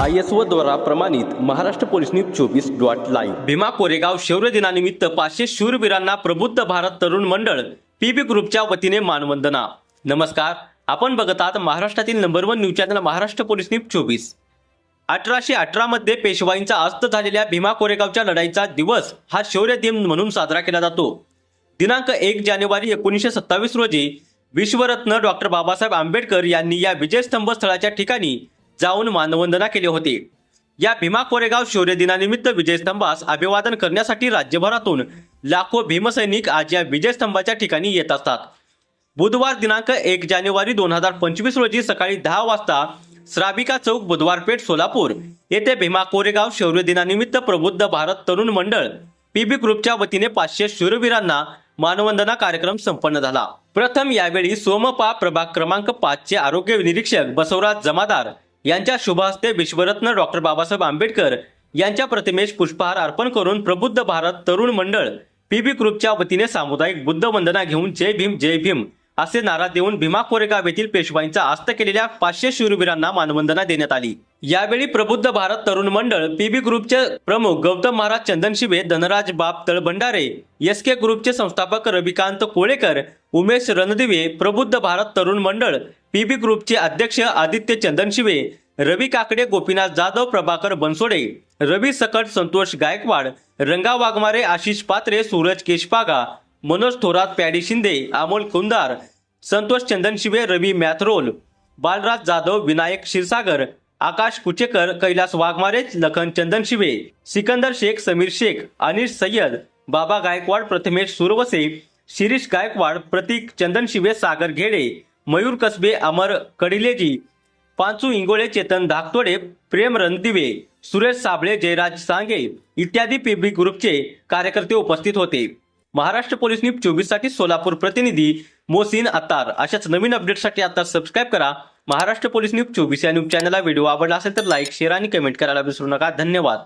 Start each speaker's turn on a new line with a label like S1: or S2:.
S1: I S O द्वारा प्रमाणित Maharashtra police news चोवीस डॉट लाईव्ह. भीमा कोरेगाव शौर्य दिनानिमित्त पाचशे शूरवीरांना प्रबुद्ध भारत तरुण मंडळ पीबी ग्रुपच्या वतीने मानवंदना. नमस्कार आपण बघत आहात महाराष्ट्रातील number one news channel Maharashtra police news चोवीस. अठराशे अठरामध्ये पेशवाईंचा अस्त झालेल्या भीमा कोरेगावच्या लढाईचा दिवस हा शौर्य दिन म्हणून साजरा केला जातो. दिनांक एक जानेवारी एकोणीसशे सत्तावीस रोजी विश्वरत्न डॉक्टर बाबासाहेब आंबेडकर यांनी या विजयस्तंभ स्थळाच्या ठिकाणी जाऊन मानवंदना केली होती. या भीमा कोरेगाव शौर्य दिनानिमित्त विजयस्तंभास अभिवादन करण्यासाठी राज्यभरातून लाखो भीमसैनिक आज या विजयस्तंभाच्या ठिकाणी येत असतात. बुधवार दिनांक एक जानेवारी दोन हजार पंचवीस रोजी सकाळी दहा वाजता श्राबिका चौक बुधवार पेठ सोलापूर येथे भीमा कोरेगाव शौर्य दिनानिमित्त प्रबुद्ध भारत तरुण मंडळ पीबी ग्रुपच्या वतीने पाचशे शूरवीरांना मानवंदना कार्यक्रम संपन्न झाला. प्रथम यावेळी सोमपा प्रभाग क्रमांक पाचचे आरोग्य निरीक्षक बसवराज जमादार यांच्या शुभ हस्ते विश्वरत्न डॉक्टर बाबासाहेब आंबेडकर यांच्या प्रतिमेस पुष्पहार अर्पण करून प्रबुद्ध भारत तरुण मंडळ पीबी ग्रुपच्या वतीने सामुदायिक बुद्ध वंदना घेऊन जय भीम जय भीम असे नारा देऊन भीमा कोरेगाव येथील पेशवाईंचा आस्त केलेल्या पाचशे शूरवीरांना मानवंदना देण्यात आली. यावेळी प्रबुद्ध भारत तरुण मंडळ पीबी ग्रुपचे प्रमुख गौतम महाराज चंदन शिवे धनराज बाप तळभंडारे एस के ग्रुपचे संस्थापक रविकांत कोळेकर उमेश रणदिवे प्रबुद्ध भारत तरुण मंडळ पीबी ग्रुपचे अध्यक्ष आदित्य चंदन शिवे रवी काकडे गोपीनाथ जाधव प्रभाकर बनसोडे रवी सकट संतोष गायकवाड रंगा वाघमारे आशिष पात्रे सूरज केशपागा मनोज थोरात पॅडी शिंदे अमोल कुंदार संतोष चंदन शिवे रवी मॅथरोल बालराज जाधव विनायक क्षीरसागर आकाश कुचेकर कैलास वाघमारे लखन चंदन शिवे सिकंदर शेख समीर शेख अनिश सय्यद बाबा गायकवाड प्रथमेश सुरवसे शिरीष गायकवाड प्रतीक चंदन शिवे सागर घेडे मयूर कसबे अमर कडिलेजी पांचू इंगोळे चेतन धाकतोडे प्रेम रणदिवे सुरेश साबळे जयराज सांगे इत्यादी पीबी ग्रुपचे कार्यकर्ते उपस्थित होते. महाराष्ट्र पोलीस न्यूज चोवीससाठी सोलापूर प्रतिनिधी मोसिन अत्तार. अशाच नवीन अपडेटसाठी आता सबस्क्राईब करा. महाराष्ट्र पोलीस न्यूज चोवीस या न्यूज चॅनलला व्हिडिओ आवडला असेल तर लाईक शेअर आणि कमेंट करायला विसरू नका. धन्यवाद.